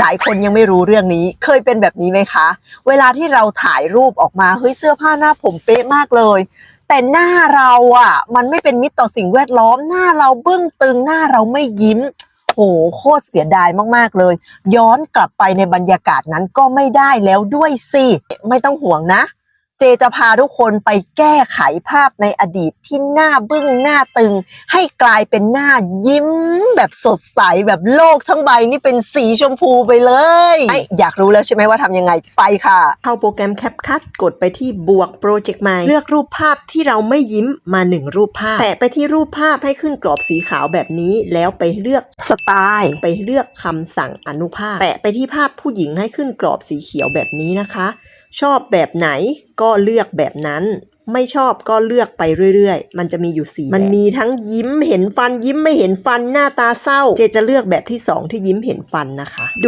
หลายคนยังไม่รู้เรื่องนี้ เคยเป็นแบบนี้ไหมคะ เวลาที่เราถ่ายรูปออกมาเฮ้ยเสื้อผ้าหน้าผมเป๊ะมากเลย แต่หน้าเราอะ มันไม่เป็นมิตรต่อสิ่งแวดล้อมหน้าเราเบื้องตึงหน้าเราไม่ยิ้มโหโคตรเสียดายมาก ๆ เลย ย้อนกลับไปในบรรยากาศนั้นก็ไม่ได้แล้วด้วยสิ ไม่ต้องห่วงนะ เจจะพาทุกคนไปแก้ไขภาพในอดีตที่หน้าบึ้งหน้าตึง ให้กลายเป็นหน้ายิ้ม แบบสดใสแบบโลกทั้งใบนี่เป็นสีชมพูไปเลยไออยากรู้แล้วใช่ไหมว่าทำยังไงไปค่ะ เข้าโปรแกรม CapCut กดไปที่บวกโปรเจกต์ใหม่เลือกรูปภาพที่เราไม่ยิ้มมาหนึ่งรูปภาพ แตะไปที่รูปภาพให้ขึ้นกรอบสีขาวแบบนี้ แล้วไปเลือกสไตล์ไปเลือกคำสั่งอนุภาค แตะไปที่ภาพผู้หญิงให้ขึ้นกรอบสีเขียวแบบนี้นะคะ ชอบแบบไหนก็เลือกแบบนั้น ไม่ชอบก็เลือกไปเรื่อยๆ มันจะมีอยู่สีมันมีทั้งยิ้มเห็นฟันยิ้มไม่เห็นฟันหน้าตาเศร้า เจจะเลือกแบบที่สองที่ยิ้มเห็นฟันนะคะ